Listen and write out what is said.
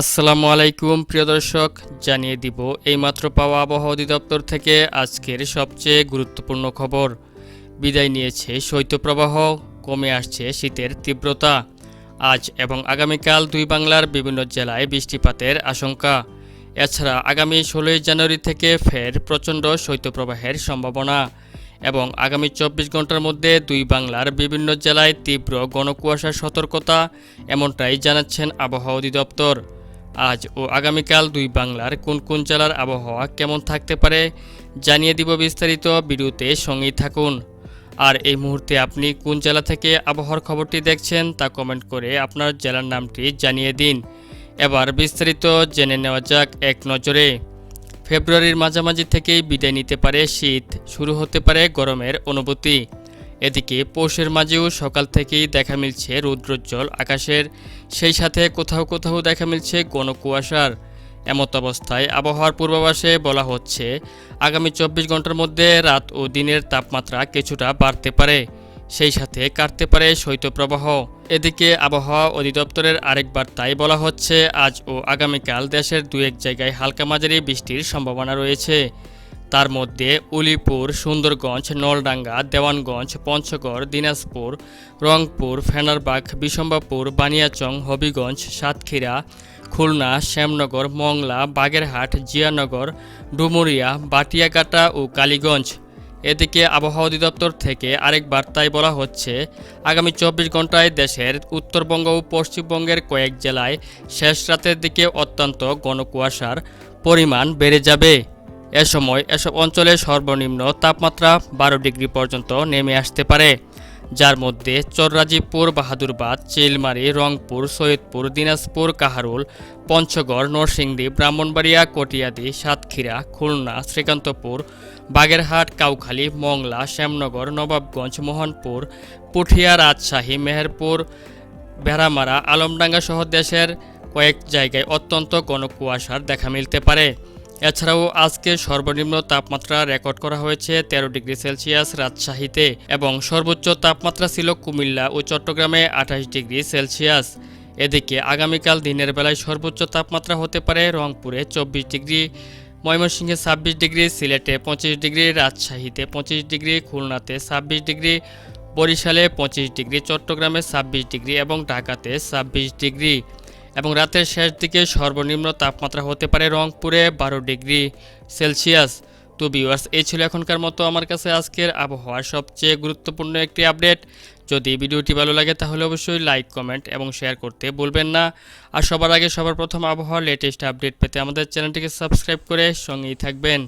আসসালামু আলাইকুম, প্রিয় দর্শক। জানিয়ে দিব, এইমাত্র পাওয়া আবহাওয়া অধিদপ্তর থেকে আজকের সবচেয়ে গুরুত্বপূর্ণ খবর। বিদায় নিয়েছে শৈত্যপ্রবাহ, কমে আসছে শীতের তীব্রতা। আজ এবং আগামীকাল দুই বাংলার বিভিন্ন জেলায় বৃষ্টিপাতের আশঙ্কা। এছাড়া আগামী ষোলোই জানুয়ারি থেকে ফের প্রচণ্ড শৈত্যপ্রবাহের সম্ভাবনা এবং আগামী চব্বিশ ঘণ্টার মধ্যে দুই বাংলার বিভিন্ন জেলায় তীব্র গণকুয়াশার সতর্কতা, এমনটাই জানাচ্ছেন আবহাওয়া অধিদপ্তর। আজ ও আগামীকাল দুই বাংলার কোন কোন জেলার আবহাওয়া কেমন থাকতে পারে জানিয়ে দিব বিস্তারিত ভিডিওতে সঙ্গেই থাকুন। আর এই মুহূর্তে আপনি কোন জেলা থেকে আবহাওয়ার খবরটি দেখছেন তা কমেন্ট করে আপনার জেলার নামটি জানিয়ে দিন। এবার বিস্তারিত জেনে নেওয়া যাক এক নজরে। ফেব্রুয়ারির মাঝামাঝি থেকেই বিদায় নিতে পারে শীত। শুরু হতে পারে গরমের অনুভূতি। এদিকে পৌষের মাঝেও সকাল থেকেই দেখা মিলছে রৌদ্রোজ্জ্বল আকাশের, সেই সাথে কোথাও কোথাও দেখা মিলছে ঘন কুয়াশার। এমত অবস্থায় আবহাওয়ার পূর্বাভাসে বলা হচ্ছে, আগামী চব্বিশ ঘণ্টার মধ্যে রাত ও দিনের তাপমাত্রা কিছুটা বাড়তে পারে, সেই সাথে কাটতে পারে শৈত্যপ্রবাহ। এদিকে আবহাওয়া অধিদপ্তরের আরেক বার্তায় বলা হচ্ছে, আজ ও আগামীকাল দেশের দু এক জায়গায় হালকা মাঝারি বৃষ্টির সম্ভাবনা রয়েছে। তার মধ্যে উলিপুর, সুন্দরগঞ্জ, নলডাঙ্গা, দেওয়ানগঞ্জ, পঞ্চগড়, দিনাজপুর, রংপুর, ফেনারবাগ বিশম্বাপুর বানিয়াচং, হবিগঞ্জ, সাতক্ষীরা, খুলনা, শ্যামনগর, মংলা, বাগেরহাট, জিয়ানগর, ডুমুরিয়া, বাটিয়াকাটা ও কালীগঞ্জ। এদিকে আবহাওয়া অধিদপ্তর থেকে আরেক বার্তায় বলা হচ্ছে, আগামী চব্বিশ ঘন্টায় দেশের উত্তরবঙ্গ ও পশ্চিমবঙ্গের কয়েক জেলায় শেষ রাতের দিকে অত্যন্ত ঘন কুয়াশার পরিমাণ বেড়ে যাবে। এ সময় এসব অঞ্চলে সর্বনিম্ন তাপমাত্রা বারো ডিগ্রি পর্যন্ত নেমে আসতে পারে। যার মধ্যে চররাজীবপুর, বাহাদুরবাদ, চিলমারি, রংপুর, সৈয়দপুর, দিনাজপুর, কাহারুল, পঞ্চগড়, নরসিংদী, ব্রাহ্মণবাড়িয়া, কটিয়াদি, সাতক্ষীরা, খুলনা, শ্রীকান্তপুর, বাগেরহাট, কাউখালী, মংলা, শ্যামনগর, নবাবগঞ্জ, মোহনপুর, পুঠিয়া, রাজশাহী, মেহেরপুর, ভেড়ামারা আলমডাঙ্গা সহ দেশের কয়েক জায়গায় অত্যন্ত ঘন কুয়াশার দেখা মিলতে পারে। এছাড়াও আজকে সর্বনিম্ন তাপমাত্রা রেকর্ড করা হয়েছে তেরো ডিগ্রি সেলসিয়াস রাজশাহীতে এবং সর্বোচ্চ তাপমাত্রা ছিল কুমিল্লা ও চট্টগ্রামে আঠাশ ডিগ্রি সেলসিয়াস। এদিকে আগামীকাল দিনের বেলায় সর্বোচ্চ তাপমাত্রা হতে পারে রংপুরে চব্বিশ ডিগ্রি, ময়মনসিংহে ছাব্বিশ ডিগ্রি, সিলেটে পঁচিশ ডিগ্রি, রাজশাহীতে পঁচিশ ডিগ্রি, খুলনাতে ছাব্বিশ ডিগ্রি, বরিশালে পঁচিশ ডিগ্রি, চট্টগ্রামে ছাব্বিশ ডিগ্রি এবং ঢাকাতে ছাব্বিশ ডিগ্রি। এবং রাতের শেষ দিকে সর্বনিম্ন তাপমাত্রা হতে পারে রংপুরে বারো ডিগ্রি সেলসিয়াস। তো ভিউয়ার্স এই ছিল এখনকার মতো আমার কাছে আজকের আবহাওয়ার সবচেয়ে গুরুত্বপূর্ণ একটি আপডেট। যদি ভিডিওটি ভালো লাগে তাহলে অবশ্যই লাইক কমেন্ট এবং শেয়ার করতে বলবেন না। আর সবার আগে সবার প্রথম আবহাওয়ার লেটেস্ট আপডেট পেতে আমাদের চ্যানেলটিকে সাবস্ক্রাইব করে সঙ্গেই থাকবেন।